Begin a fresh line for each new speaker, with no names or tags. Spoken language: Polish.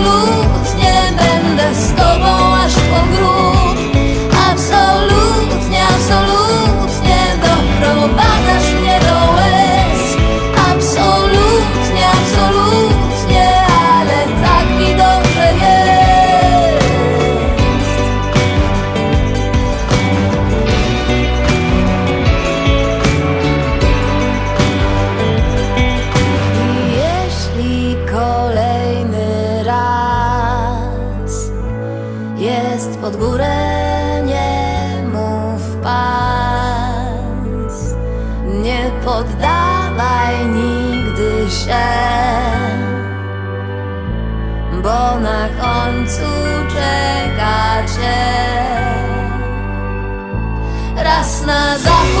move jest pod górę, nie mów pas. Nie poddawaj nigdy się, bo na końcu czeka cię. Raz na zachód.